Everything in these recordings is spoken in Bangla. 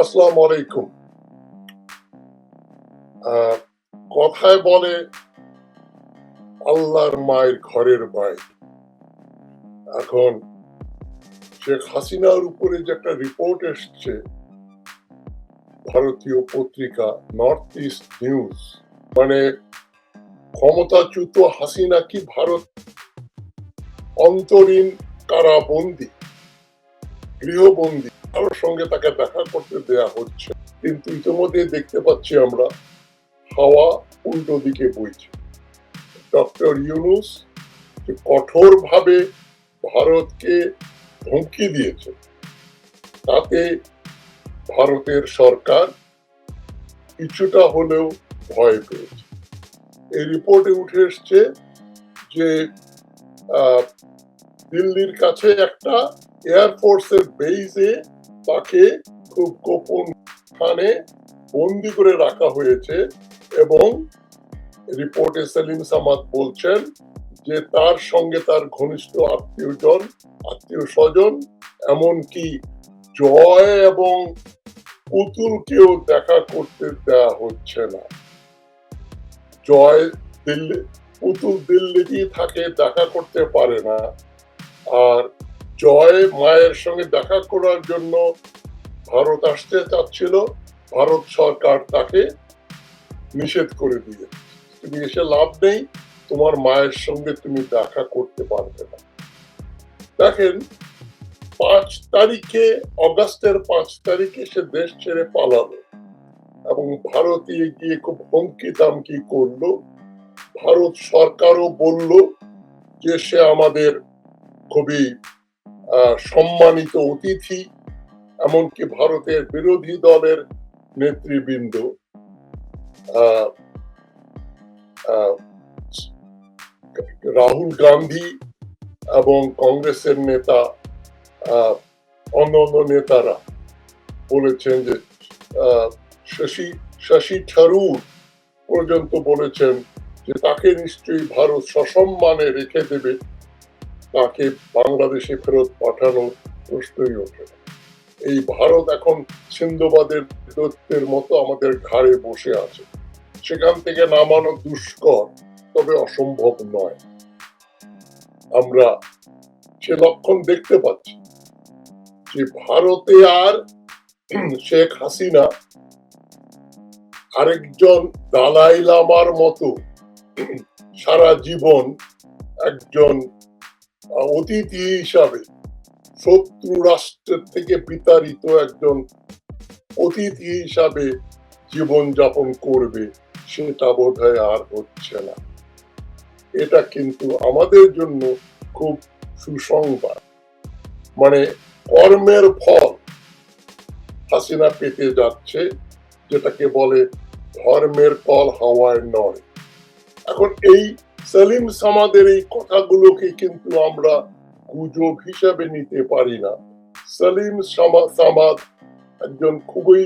আসসালামু আলাইকুম। কথায় বলে, আল্লাহর মায়ের ঘরের বাইরে। এখন শেখ হাসিনার উপরে যে একটা রিপোর্ট এসছে, ভারতীয় পত্রিকা নর্থ ইস্ট নিউজ মানে ক্ষমতাচ্যুত হাসিনা কি ভারত অন্তরীণ কারাবন্দী, গৃহবন্দী? কারোর সঙ্গে তাকে দেখা করতে দেয়া হচ্ছে। কিন্তু ইতিমধ্যে দেখতে পাচ্ছি আমরা হাওয়া উল্টো দিকে বইছে। ডক্টর ইউনুস কঠোরভাবে ভারতকে হুমকি দিয়েছে, তাতে ভারতের সরকার কিছুটা হলেও ভয় পেয়েছে। এই রিপোর্টে উঠে এসছে যে দিল্লির কাছে একটা এয়ারফোর্সের বেইজে তাকে খুব গোপন স্থানে বন্দি করে রাখা হয়েছে এবং রিপোর্টে সেলিম সামাদ বলছেন যে তার সঙ্গে তার ঘনিষ্ঠ আত্মীয়জন আত্মীয় স্বজন এমনকি জয় এবং পুতুলকেও দেখা করতে দেওয়া হচ্ছে না। জয় দিল্লি, পুতুল দিল্লিতেই থাকে, দেখা করতে পারে না। আর জয় মায়ের সঙ্গে দেখা করার জন্য ভারত আসতে চাচ্ছিল। ভারত সরকার তাকে নিষেধ করে দিয়ে তুমি এসে লাভ নেই, তোমার মায়ের সঙ্গে তুমি দেখা করতে পারবে না। দেখেন, পাঁচ তারিখে, অগাস্টের পাঁচ তারিখে সে দেশ ছেড়ে পালালো এবং ভারতে গিয়ে খুব হুমকি তামকি করল। ভারত সরকারও বলল যে সে আমাদের খুবই সম্মানিত অতিথি এমনকি ভারতের বিরোধী দলের নেতৃবৃন্দ। রাহুল গান্ধী এবং কংগ্রেসের নেতা আহ, অন্য অন্য নেতারা বলেছেন যে শশী শশী থারুর পর্যন্ত বলেছেন যে তাকে নিশ্চয়ই ভারত সসম্মানে রেখে দেবে। তাকে বাংলাদেশে ফেরত পাঠানোর প্রশ্নই ওঠে। এই ভারত এখন সিন্ধুবাদের দত্তের মতো আমাদের ঘাড়ে বসে আছে সেখান থেকে নামানো দুষ্কর তবে অসম্ভব নয় আমরা সে লক্ষণ দেখতে পাচ্ছি যে ভারতে আর শেখ হাসিনা আরেকজন দালাই লামার মতো সারা জীবন একজন অতিথি হিসাবে শত্রু রাষ্ট্রের থেকে বিতাড়িত একজন অতিথি হিসাবে জীবন যাপন করবে, সেটা বোধ আর হচ্ছে না। এটা কিন্তু আমাদের জন্য খুব সুসংবাদ। মানে কর্মের ফল হাসিনা পেতে যাচ্ছে, যেটাকে বলে ধর্মের ফল হাওয়ায় নয়। এখন এই সেলিম সামাদের এই কথাগুলোকে কিন্তু আমরা গুজব হিসাবে নিতে পারি না। সেলিম সামা- সামাদ একজন খুবই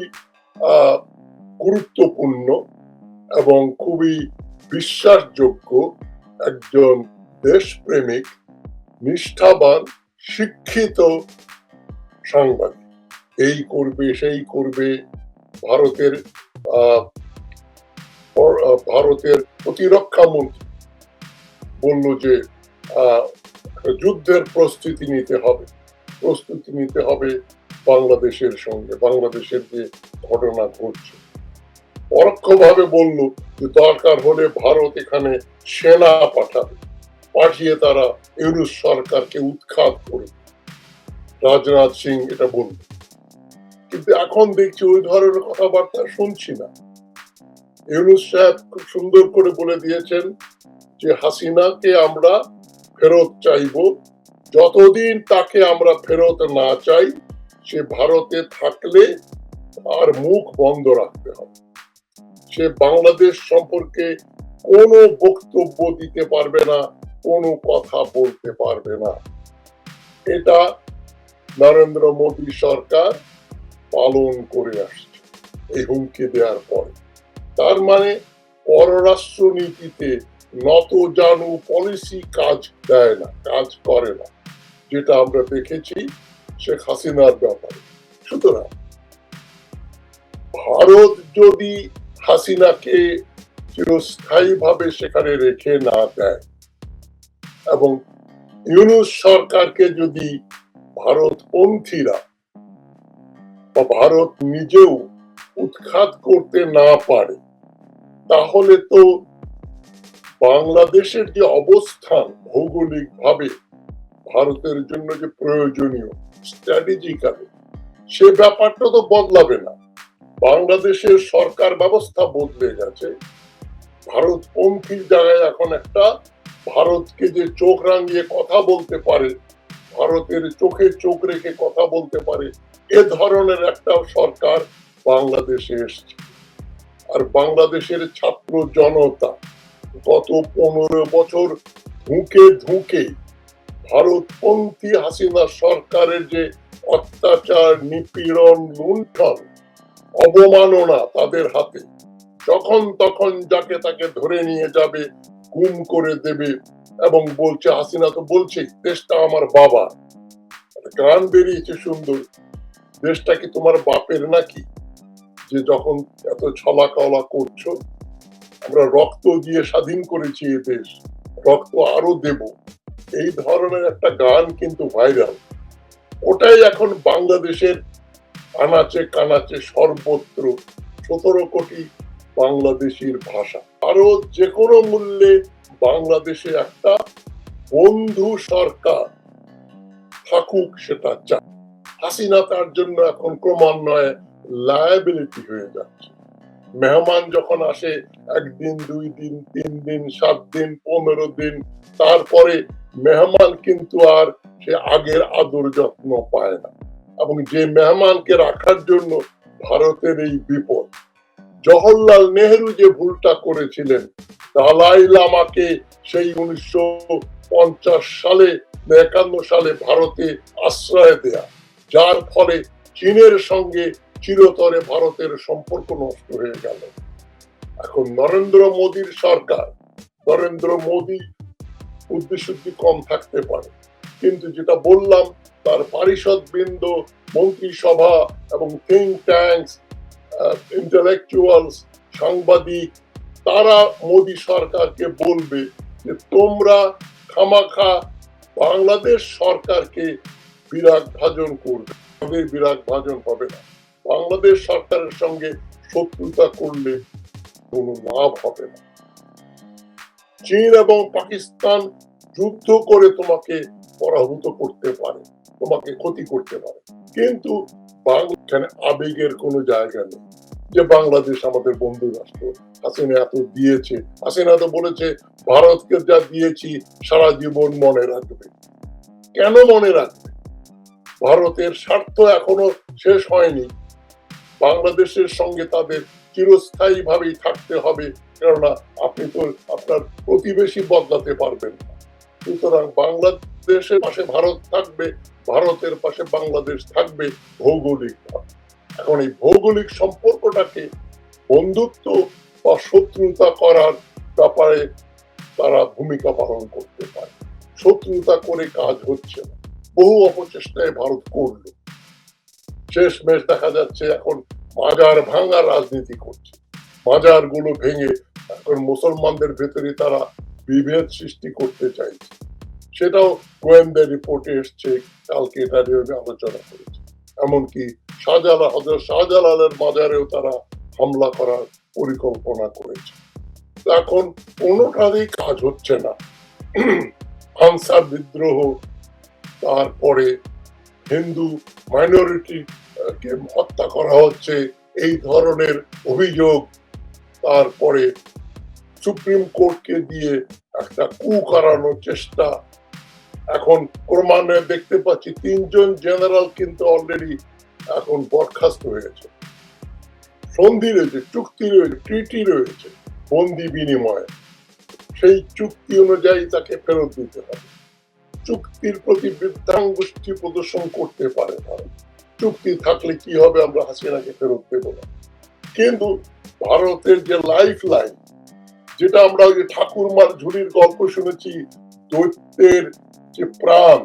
গুরুত্বপূর্ণ এবং খুবই বিশ্বাসযোগ্য একজন দেশপ্রেমিক, নিষ্ঠাবান, শিক্ষিত সাংবাদিক। এই করবে, সেই করবে ভারতের ভারতের প্রতিরক্ষা মন্ত্রী। বলল যে যুদ্ধের প্রস্তুতি নিতে হবে। প্রস্তুতি নিতে হবে বাংলাদেশের সঙ্গে, বাংলাদেশের যে ঘটনা ঘটছে। পরোক্ষভাবে বলল যে, দরকার হলে ভারত এখানে সেনা পাঠাবে। পাঠিয়ে তারা ইউনুস সরকারকে উৎখাত করে রাজনাথ সিং এটা বলল। কিন্তু এখন দেখছি ওই ধরনের কথাবার্তা শুনছি না। ইউনুস সাহেব খুব সুন্দর করে বলে দিয়েছেন যে হাসিনাকে আমরা ফেরত চাইব, যতদিন তাকে আমরা ফেরত না চাই, সে ভারতে থাকলে আর মুখ বন্ধ রাখতে হবে। সে বাংলাদেশ সম্পর্কে কোনো বক্তব্য দিতে পারবে না, কোনো কথা বলতে পারবে না। এটা নরেন্দ্র মোদী সরকার পালন করে আসছে, এই হুমকি দেওয়ার পরে। তার মানে পররাষ্ট্র নীতিতে নত জানু পলিসি কাজ দেয় না, কাজ করে না। যেটা আমরা দেখেছি শেখ হাসিনার ব্যাপারে। সুতরাং ভারত যদি হাসিনাকে চিরস্থায়ীভাবে সেখানে রেখে না দেয় এবং ইউনুস সরকারকে যদি ভারতপন্থীরা বা ভারত নিজেও উৎখাত করতে না পারে, তাহলে তো বাংলাদেশের যে অবস্থান ভৌগোলিক ভাবে ভারতের জন্য যে প্রয়োজনীয় স্ট্র্যাটেজিক্যালি সে ব্যাপারটা তো বদলাবে না। বাংলাদেশের সরকার ব্যবস্থা বদলে গেছে। ভারতপন্থীর জায়গায় এখন একটা ভারতকে যে চোখ রাঙিয়ে কথা বলতে পারে, ভারতের চোখে চোখ রেখে কথা বলতে পারে, এ ধরনের একটা সরকার বাংলাদেশে এসছে। আর বাংলাদেশের ছাত্র জনতা গত পনেরো বছর ধুঁকে ধুঁকে ভারতপন্থী হাসিনা সরকারের যে অত্যাচার, নিপীড়ন, লুণ্ঠন, অবমাননা তাদের হাতে যখন তখন যাকে তাকে ধরে নিয়ে যাবে, গুম করে দেবে এবং বলছে, হাসিনা তো বলছে, দেশটা আমার বাবা। গান বেরিয়েছে সুন্দর। দেশটা কি তোমার বাপের নাকি? যে যখন এত ছলা কলা করছ আমরা রক্ত দিয়ে স্বাধীন করেছি এ দেশ। রক্ত আরও দেব। এই ধরনের একটা গান কিন্তু ভাইরাল। ওটাই এখন বাংলাদেশের আনাচে কানাচে সর্বত্র সতেরো কোটি বাংলাদেশির ভাষা। আরও যে কোনো মূল্যে বাংলাদেশে একটা বন্ধু সরকার থাকুক সেটা চায় হাসিনা তার জন্য এখন ক্রমান্বয়ে লায়াবিলিটি হয়ে যাচ্ছে। মেহমান যখন আসে, একদিন, দুই দিন, তিন দিন, সাত দিন, পনেরো দিন, তারপরে মেহমান কিন্তু আর সে আগের আদর যত্ন পায় না। এবং যে মেহমানকে রাখার জন্য ভারতের এই বিপদ। জওহরলাল নেহেরু যে ভুলটা করেছিলেন দালাই লামাকে সেই উনিশশো পঞ্চাশ সালে একান্ন সালে ভারতে আশ্রয় দেয়া। যার ফলে চীনের সঙ্গে চিরতরে ভারতের সম্পর্ক নষ্ট হয়ে গেল। এখন নরেন্দ্র মোদীর সরকার, নরেন্দ্র মোদী বুদ্ধিশুদ্ধি কম থাকতে পারে। কিন্তু যেটা বললাম, তার পারিষদ বৃন্দ, মন্ত্রিসভা এবং থিঙ্ক ট্যাঙ্কস ইন্টালেকচুয়ালস সাংবাদিক, তারা মোদী সরকারকে বলবে যে তোমরা খামাখা বাংলাদেশ সরকারকে বিরাগ ভাজন করবে। তবে বিরাগ ভাজন হবে না। বাংলাদেশ সরকারের সঙ্গে শত্রুতা করলে কোনো লাভ হবে না। চীন এবং পাকিস্তান যুদ্ধ করে তোমাকে পরাভূত করতে পারে, তোমাকে ক্ষতি করতে পারে। কিন্তু এখানে আবেগের কোনো জায়গা নেই যে বাংলাদেশ আমাদের বন্ধু রাষ্ট্র। হাসিনা এত দিয়েছে, হাসিনা তো বলেছে, ভারতকে যা দিয়েছি সারা জীবন মনে রাখবে। কেন মনে রাখবে? ভারতের স্বার্থ এখনও শেষ হয়নি। বাংলাদেশের সঙ্গে তাদের চিরস্থায়ী ভাবেই থাকতে হবে, কেননা আপনি তো আপনার প্রতিবেশী বদলাতে পারবেন না। সুতরাং বাংলাদেশের পাশে ভারত থাকবে, ভারতের পাশে বাংলাদেশ থাকবে ভৌগোলিক এখন এই ভৌগোলিক সম্পর্কটাকে বন্ধুত্ব বা শত্রুতা করার ব্যাপারে তারা ভূমিকা পালন করতে পারে। শত্রুতা করে কাজ হচ্ছে না। বহু অপচেষ্টায় ভারত করল। শেষ মেশ দেখা যাচ্ছে এখন মাজার ভাঙার রাজনীতি করছে। মাজারগুলো ভেঙে এখন মুসলমানদের ভেতরে তারা বিভেদ সৃষ্টি করতে চাইছে। সেটাও গোয়েন্দা রিপোর্টে এসছে, কালকে এটা নিয়ে আলোচনা করেছে। এমনকি শাহজালাল হজরত শাহজালালের মাজারেও তারা হামলা করার পরিকল্পনা করেছে। এখন কোনোটারই কাজ হচ্ছে না। আনসার বিদ্রোহ, তারপরে হিন্দু মাইনরিটি হত্যা করা হচ্ছে, এই ধরনের অভিযোগ তারপরে সুপ্রিম কোর্টকে দিয়ে একটা কু করানোর চেষ্টা। এখন ক্রমান্বয়ে দেখতে পাচ্ছি তিনজন জেনারেল কিন্তু অলরেডি এখন বরখাস্ত হয়েছে। সন্ধি রয়েছে, চুক্তি রয়েছে ট্রিটি রয়েছে, বন্দি বিনিময়ে। সেই চুক্তি অনুযায়ী তাকে ফেরত দিতে হবে। চুক্তির প্রতি বৃদ্ধাঙ্গুষ্ঠী প্রদর্শন করতে পারে ভারত চুক্তি থাকলে কি হবে? আমরা হাসিনাকে ফেরত দেব না। কিন্তু ভারতের যে লাইফ লাইন যেটা আমরা ওই ঠাকুরমার ঝুলির গল্প শুনেছি, দৈত্যের যে প্রাণ,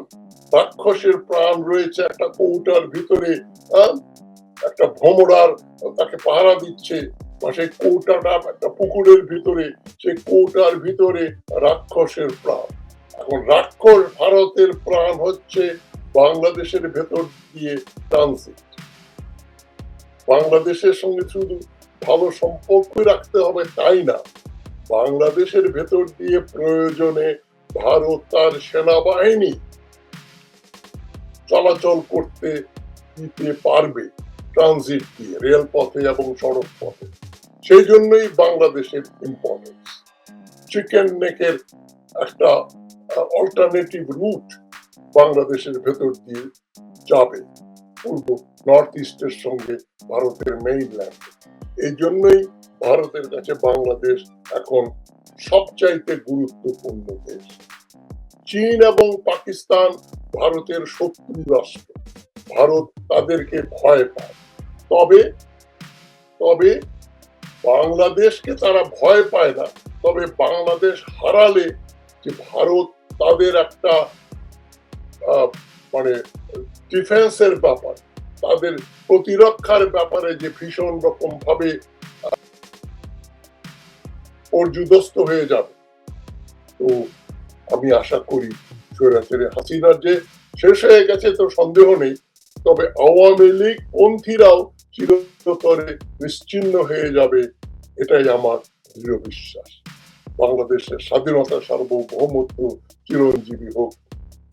রাক্ষসের প্রাণ রয়েছে একটা কৌটার ভিতরে একটা ভ্রমরার তাকে পাহারা দিচ্ছে। বা সেই কৌটাটা একটা পুকুরের ভিতরে, সেই কৌটার ভিতরে রাক্ষসের প্রাণ। এখন রাক্ষস ভারতের প্রাণ হচ্ছে বাংলাদেশের ভেতর দিয়ে ট্রানজিট বাংলাদেশের সঙ্গে শুধু ভালো সম্পর্ক রাখতে হবে তাই না? বাংলাদেশের ভেতর দিয়ে প্রয়োজনে ভারত তার সেনাবাহিনী চলাচল করতে দিতে পারবে ট্রানজিট দিয়ে, রেলপথে এবং সড়ক পথে সেই জন্যই বাংলাদেশের ইম্পর্টেন্স চিকেন নেকের একটা অল্টারনেটিভ রুট বাংলাদেশের ভেতর দিয়ে যাবে পূর্ব নর্থ ইস্টের সঙ্গে ভারতের মেইনল্যান্ড এই জন্যই ভারতের কাছে বাংলাদেশ এখন সবচাইতে গুরুত্বপূর্ণ দেশ। চীন এবং পাকিস্তান ভারতের শত্রু রাষ্ট্র। ভারত তাদেরকে ভয় পায়। তবে তবে বাংলাদেশকে তারা ভয় পায় না। তবে বাংলাদেশ হারালে যে ভারত তাদের একটা মানে ডিফেন্সের ব্যাপার, তাদের প্রতিরক্ষার ব্যাপারে যে ভীষণ রকম ভাবে পর্যুদস্ত হয়ে যাবে। তো আমি আশা করি স্বৈরাচারী হাসিনার যে শেষ হয়ে গেছে তো সন্দেহ নেই, তবে আওয়ামী লীগ পন্থীরাও চিরতরে নিশ্চিন্ন হয়ে যাবে, এটাই আমার দৃঢ় বিশ্বাস। বাংলাদেশের স্বাধীনতা সার্বভৌমত্ব চিরঞ্জীবী হোক।